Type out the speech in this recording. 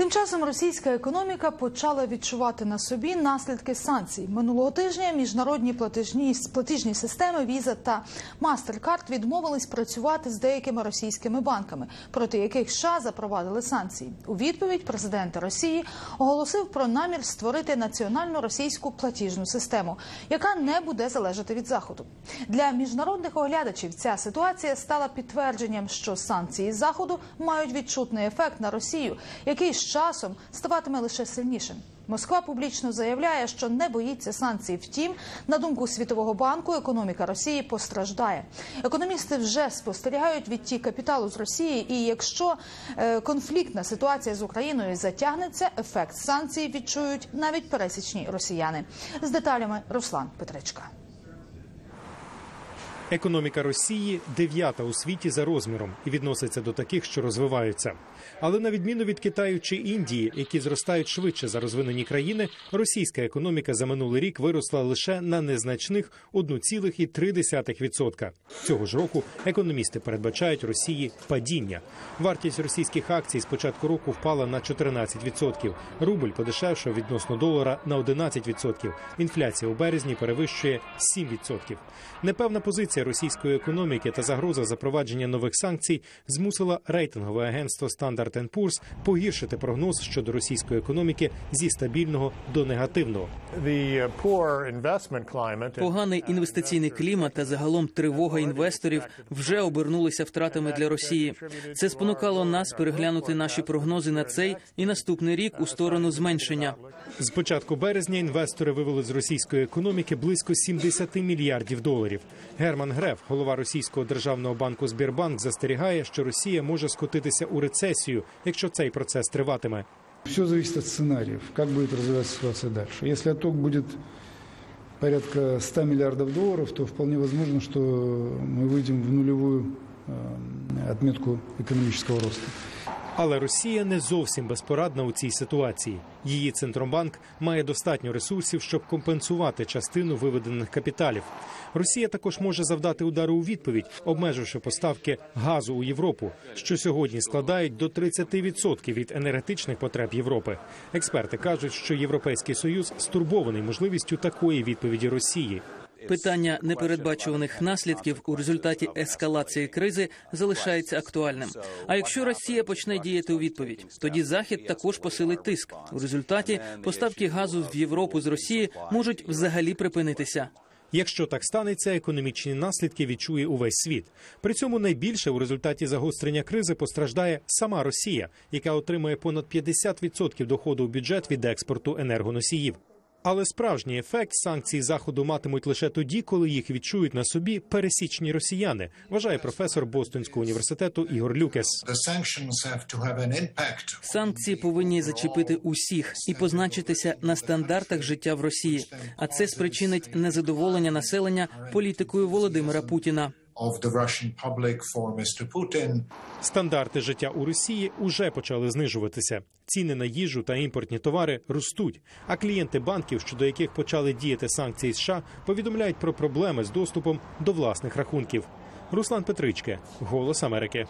Тим часом російська економіка почала відчувати на собі наслідки санкцій. Минулого тижня міжнародні платежні платіжні системи Visa та MasterCard відмовились працювати з деякими російськими банками, проти яких США запровадили санкції. У відповідь президент Росії оголосив про намір створити національну російську платіжну систему, яка не буде залежати від заходу. Для міжнародних оглядачів ця ситуація стала підтвердженням, що санкції заходу мають відчутний ефект на Росію, який часом ставатиме лише сильнішим. Москва публічно заявляє, що не боїться санкцій. Втім, на думку Світового банку, економіка Росії постраждає. Економісти вже спостерігають відтік капіталу з Росії. І якщо е, конфліктна ситуація з Україною затягнеться, ефект санкцій відчують навіть пересічні росіяни. З деталями Руслан Петричка. Економіка Росії дев'ята у світі за розміром і відноситься до таких, що розвиваються. Але на відміну від Китаю чи Індії, які зростають швидше за розвинені країни, російська економіка за минулий рік виросла лише на незначних 1,3%. Цього ж року економісти передбачають Росії падіння. Вартість російських акцій з початку року впала на 14%. Рубль подешевшав відносно долара на 11%. Інфляція у березні перевищує 7%. Непевна позиція російської економіки та загроза запровадження нових санкцій змусила рейтингове агентство Standard Poor's погіршити прогноз щодо російської економіки зі стабільного до негативного. Поганий інвестиційний клімат та загалом тривога інвесторів вже обернулися втратами для Росії. Це спонукало нас переглянути наші прогнози на цей і наступний рік у сторону зменшення. З початку березня інвестори вивели з російської економіки близько 70 мільярдів доларів. Герман Греф, голова російського державного банку Збірбанк, застерігає, що Росія може скотитися у рецесію, якщо цей процес триватиме. Все зависит от сценариев, как будет развиваться ситуация дальше. Если отток будет порядка 100 миллиардов долларов, то вполне возможно, что мы выйдем в нулевую э, отметку экономического роста. Але Росія не зовсім безпорадна у цій ситуації. Її центробанк має достатньо ресурсів, щоб компенсувати частину виведених капіталів. Росія також може завдати удару у відповідь, обмеживши поставки газу у Європу, що сьогодні складають до 30% від енергетичних потреб Європи. Експерти кажуть, що Європейський союз стурбований можливістю такої відповіді Росії. Питання непередбачуваних наслідків у результаті ескалації кризи залишається актуальним. А якщо Росія почне діяти у відповідь, тоді Захід також посилить тиск. У результаті поставки газу в Європу з Росії можуть взагалі припинитися. Якщо так станеться, економічні наслідки відчує увесь світ. При цьому найбільше у результаті загострення кризи постраждає сама Росія, яка отримує понад 50% доходу в бюджет від експорту енергоносіїв. Але справжній ефект санкцій заходу матимуть лише тоді, коли їх відчують на собі пересічні росіяни, вважає професор Бостонського університету Ігор Люкес. Санкції повинні зачепити усіх і позначитися на стандартах життя в Росії. А це спричинить незадоволення населення політикою Володимира Путіна. Стандарти життя у Росії уже почали знижуватися. Ціни на їжу та імпортні товари ростуть. А клієнти банків, щодо яких почали діяти санкції США, повідомляють про проблеми з доступом до власних рахунків. Руслан Петричке, Голос Америки.